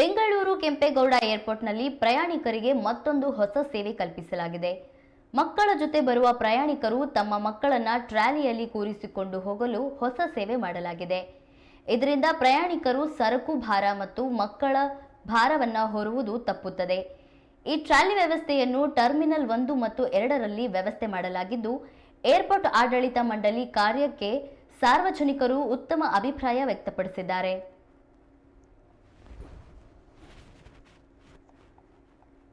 ಬೆಂಗಳೂರು ಕೆಂಪೇಗೌಡ ಏರ್ಪೋರ್ಟ್ನಲ್ಲಿ ಪ್ರಯಾಣಿಕರಿಗೆ ಮತ್ತೊಂದು ಹೊಸ ಸೇವೆ ಕಲ್ಪಿಸಲಾಗಿದೆ. ಮಕ್ಕಳ ಜೊತೆ ಬರುವ ಪ್ರಯಾಣಿಕರು ತಮ್ಮ ಮಕ್ಕಳನ್ನ ಟ್ರಾಲಿಯಲ್ಲಿ ಕೂರಿಸಿಕೊಂಡು ಹೋಗಲು ಹೊಸ ಸೇವೆ ಮಾಡಲಾಗಿದೆ. ಇದರಿಂದ ಪ್ರಯಾಣಿಕರು ಸರಕು ಭಾರ ಮತ್ತು ಮಕ್ಕಳ ಭಾರವನ್ನು ಹೊರುವುದು ತಪ್ಪುತ್ತದೆ. ಈ ಟ್ರಾಲಿ ವ್ಯವಸ್ಥೆಯನ್ನು ಟರ್ಮಿನಲ್ ಒಂದು ಮತ್ತು ಎರಡರಲ್ಲಿ ವ್ಯವಸ್ಥೆ ಮಾಡಲಾಗಿದ್ದು, ಏರ್ಪೋರ್ಟ್ ಆಡಳಿತ ಮಂಡಳಿ ಕಾರ್ಯಕ್ಕೆ ಸಾರ್ವಜನಿಕರು ಉತ್ತಮ ಅಭಿಪ್ರಾಯ ವ್ಯಕ್ತಪಡಿಸಿದ್ದಾರೆ.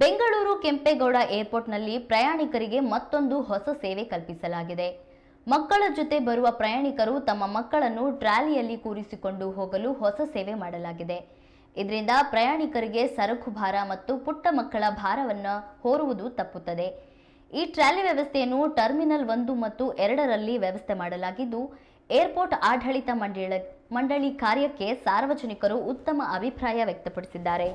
ಬೆಂಗಳೂರು ಕೆಂಪೇಗೌಡ ಏರ್ಪೋರ್ಟ್ನಲ್ಲಿ ಪ್ರಯಾಣಿಕರಿಗೆ ಮತ್ತೊಂದು ಹೊಸ ಸೇವೆ ಕಲ್ಪಿಸಲಾಗಿದೆ. ಮಕ್ಕಳ ಜೊತೆ ಬರುವ ಪ್ರಯಾಣಿಕರು ತಮ್ಮ ಮಕ್ಕಳನ್ನು ಟ್ರಾಲಿಯಲ್ಲಿ ಕೂರಿಸಿಕೊಂಡು ಹೋಗಲು ಹೊಸ ಸೇವೆ ಮಾಡಲಾಗಿದೆ. ಇದರಿಂದ ಪ್ರಯಾಣಿಕರಿಗೆ ಸರಕು ಭಾರ ಮತ್ತು ಪುಟ್ಟ ಮಕ್ಕಳ ಭಾರವನ್ನು ಹೋರುವುದು ತಪ್ಪುತ್ತದೆ. ಈ ಟ್ರಾಲಿ ವ್ಯವಸ್ಥೆಯನ್ನು ಟರ್ಮಿನಲ್ ಒಂದು ಮತ್ತು ಎರಡರಲ್ಲಿ ವ್ಯವಸ್ಥೆ ಮಾಡಲಾಗಿದ್ದು, ಏರ್ಪೋರ್ಟ್ ಆಡಳಿತ ಮಂಡಳಿ ಮಂಡಳಿ ಕಾರ್ಯಕ್ಕೆ ಸಾರ್ವಜನಿಕರು ಉತ್ತಮ ಅಭಿಪ್ರಾಯ ವ್ಯಕ್ತಪಡಿಸಿದ್ದಾರೆ.